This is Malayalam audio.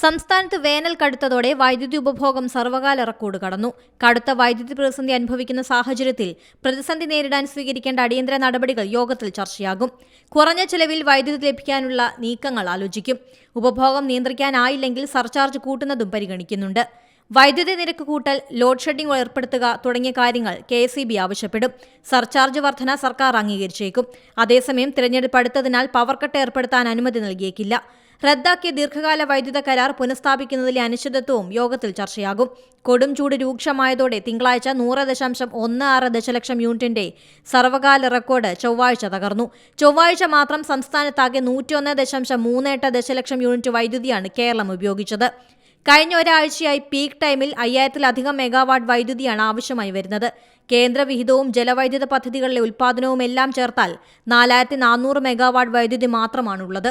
സംസ്ഥാനത്ത് വേനൽ കടുത്തതോടെ വൈദ്യുതി ഉപഭോഗം സർവകാല റെക്കോർഡ് കടന്നു. കടുത്ത വൈദ്യുതി പ്രതിസന്ധി അനുഭവിക്കുന്ന സാഹചര്യത്തിൽ പ്രതിസന്ധി നേരിടാൻ സ്വീകരിക്കേണ്ട അടിയന്തര നടപടികൾ യോഗത്തിൽ ചർച്ചയാകും. കുറഞ്ഞ ചെലവിൽ വൈദ്യുതി ലഭിക്കാനുള്ള നീക്കങ്ങൾ ആലോചിക്കും. ഉപഭോഗം നിയന്ത്രിക്കാനായില്ലെങ്കിൽ സർചാർജ് കൂട്ടുന്നതും പരിഗണിക്കുന്നുണ്ട്. വൈദ്യുതി നിരക്ക് കൂട്ടൽ ലോഡ് ഷെഡിംഗ് ഏർപ്പെടുത്തുക തുടങ്ങിയ കാര്യങ്ങൾ കെ എസ് ബി ആവശ്യപ്പെടും. സർചാർജ് വർധന സർക്കാർ അംഗീകരിച്ചേക്കും. അതേസമയം തിരഞ്ഞെടുപ്പ് അടുത്തതിനാൽ പവർ കട്ട് ഏർപ്പെടുത്താൻ അനുമതി നൽകിയേക്കില്ല. റദ്ദാക്കിയ ദീർഘകാല വൈദ്യുത കരാർ പുനഃസ്ഥാപിക്കുന്നതിലെ അനിശ്ചിതത്വവും യോഗത്തിൽ ചർച്ചയാകും. കൊടും ചൂട് രൂക്ഷമായതോടെ തിങ്കളാഴ്ച നൂറ് ദശാംശം ഒന്ന് ആറ് ദശലക്ഷം യൂണിറ്റിന്റെ സർവകാല റെക്കോർഡ് ചൊവ്വാഴ്ച തകർന്നു. ചൊവ്വാഴ്ച മാത്രം സംസ്ഥാനത്താകെ നൂറ്റിയൊന്ന് ദശാംശം മൂന്ന് എട്ട് ദശലക്ഷം യൂണിറ്റ് വൈദ്യുതിയാണ് കേരളം ഉപയോഗിച്ചത്. കഴിഞ്ഞ ഒരാഴ്ചയായി പീക്ക് ടൈമിൽ അയ്യായിരത്തിലധികം മെഗാവാട്ട് വൈദ്യുതിയാണ് ആവശ്യമായി വരുന്നത്. കേന്ദ്രവിഹിതവും ജലവൈദ്യുത പദ്ധതികളിലെ ഉൽപ്പാദനവും എല്ലാം ചേർത്താൽ നാലായിരത്തി നാനൂറ് മെഗാവാട്ട് വൈദ്യുതി മാത്രമാണുള്ളത്.